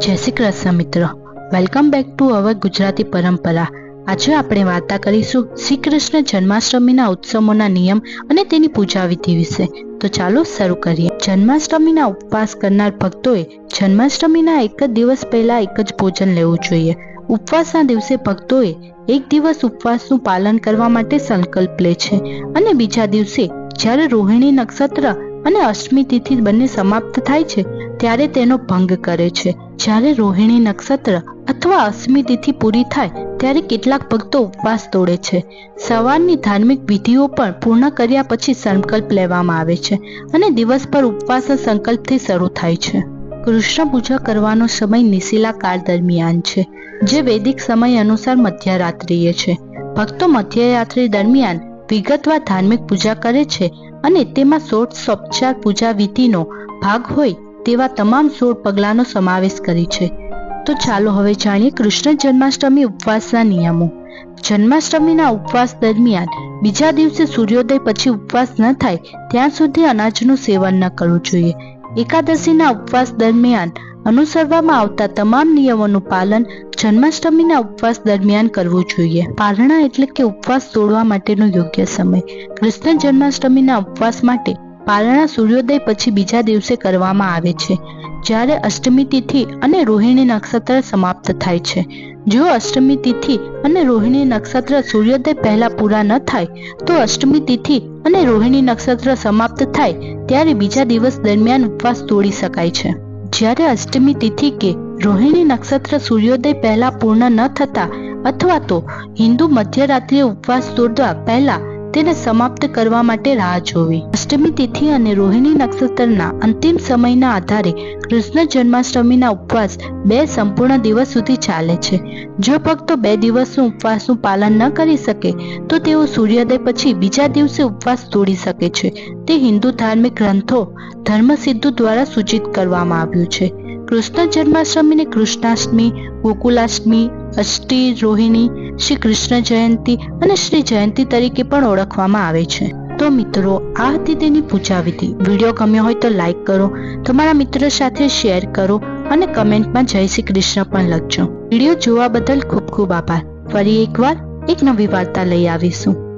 જય શ્રી કૃષ્ણ મિત્રો. Welcome back to our Gujarati Parampara. આજે આપણે વાર્તા કરીશું શ્રી કૃષ્ણ જન્માષ્ટમીના ઉત્સવોના નિયમ અને તેની પૂજા વિધિ વિશે. તો ચાલો શરૂ કરીએ. જન્માષ્ટમીના ઉપવાસ કરનાર ભક્તોએ જન્માષ્ટમીના એક જ દિવસ પહેલા એક જ ભોજન લેવું જોઈએ. ઉપવાસના દિવસે ભક્તોએ એક દિવસ ઉપવાસનું પાલન કરવા માટે સંકલ્પ લે છે. અને બીજા દિવસે જ્યારે રોહિણી નક્ષત્ર અને અષ્ટમી તિથિ બંને સમાપ્ત થાય છે, ત્યારે તેનો ભંગ કરે છે. જ્યારે રોહિણી નક્ષત્ર અથવા અષ્ટમી તિથિ પૂરી થાય, ત્યારે કેટલાક ભક્તો ઉપવાસ તોડે છે. સવારની ધાર્મિક વિધિઓ પણ પૂર્ણ કર્યા પછી સંકલ્પ લેવામાં આવે છે અને દિવસ પર ઉપવાસ સંકલ્પથી શરૂ થાય છે. કૃષ્ણ પૂજા કરવાનો સમય નિશિલા કાળ દરમિયાન છે, જે વૈદિક સમય અનુસાર મધ્યરાત્રિએ છે. ભક્તો મધ્યરાત્રિ દરમિયાન વિગતવાર ધાર્મિક પૂજા કરે છે અને તેમાં ષોડશોપચાર પૂજા વિધિનો ભાગ હોય તેવા તમામ સોળ પગલાંનો સમાવેશ કરે છે. તો ચાલો હવે જાણીએ કૃષ્ણ જન્માષ્ટમી ઉપવાસના નિયમો. જન્માષ્ટમીના ઉપવાસ દરમિયાન બીજા દિવસે સૂર્યોદય પછી ઉપવાસ ન થાય ત્યાં સુધી અનાજનું સેવન ન કરવું જોઈએ. એકાદશીના ઉપવાસ દરમિયાન અનુસરવામાં આવતા તમામ નિયમોનું પાલન જન્માષ્ટમીના ઉપવાસ દરમિયાન કરવું જોઈએ. પારણા એટલે કે ઉપવાસ તોડવા માટેનો યોગ્ય સમય. કૃષ્ણ જન્માષ્ટમીના ઉપવાસ માટે પારણા સૂર્યોદય પછી બીજા દિવસે કરવામાં આવે છે. જ્યારે અષ્ટમી તિથિ અને રોહિણી નક્ષત્ર સમાપ્ત થાય છે. જો અષ્ટમી તિથિ અને રોહિણી નક્ષત્ર સૂર્યોદય પહેલા પૂરા ન થાય, તો અષ્ટમી તિથિ અને રોહિણી નક્ષત્ર સમાપ્ત થાય, ત્યારે બીજા દિવસ દરમિયાન ઉપવાસ તોડી શકાય છે. જ્યારે અષ્ટમી તિથિ કે રોહિણી નક્ષત્ર સૂર્યોદય પહેલા પૂર્ણ ન થતા અથવા તો હિન્દુ મધ્યરાત્રિએ ઉપવાસ તોડવા પહેલા તેને સમાપ્ત કરવા માટે રાહ જોવી. અષ્ટમી તિથિ અને રોહિણી નક્ષત્રના અંતિમ સમયના આધારે કૃષ્ણ જન્માષ્ટમીના ઉપવાસ બે સંપૂર્ણ દિવસ સુધી ચાલે છે. જો ભક્તો બે દિવસનું ઉપવાસનું પાલન ન કરી શકે, તો તેઓ સૂર્યોદય પછી બીજા દિવસે ઉપવાસ તોડી શકે છે. તે હિન્દુ ધાર્મિક ગ્રંથો ધર્મસિદ્ધુ દ્વારા સૂચિત કરવામાં આવ્યું છે. કૃષ્ણ જન્માષ્ટમીને કૃષ્ણાષ્ટમી, ગોકુલાષ્ટમી, અષ્ટી, રોહિણી શ્રી કૃષ્ણ જયંતી અને શ્રી જયંતી તરીકે પણ ઓળખવામાં આવે છે. તો મિત્રો, આ હતી તેની પૂજા વિધિ વીડિયો ગમ્યો હોય તો લાઈક કરો, તમારા મિત્રો સાથે શેર કરો અને કમેન્ટમાં જય શ્રી કૃષ્ણ પણ લખજો. વીડિયો જોવા બદલ ખૂબ ખૂબ આભાર. ફરી એકવાર એક નવી વાર્તા લઈ આવીશું.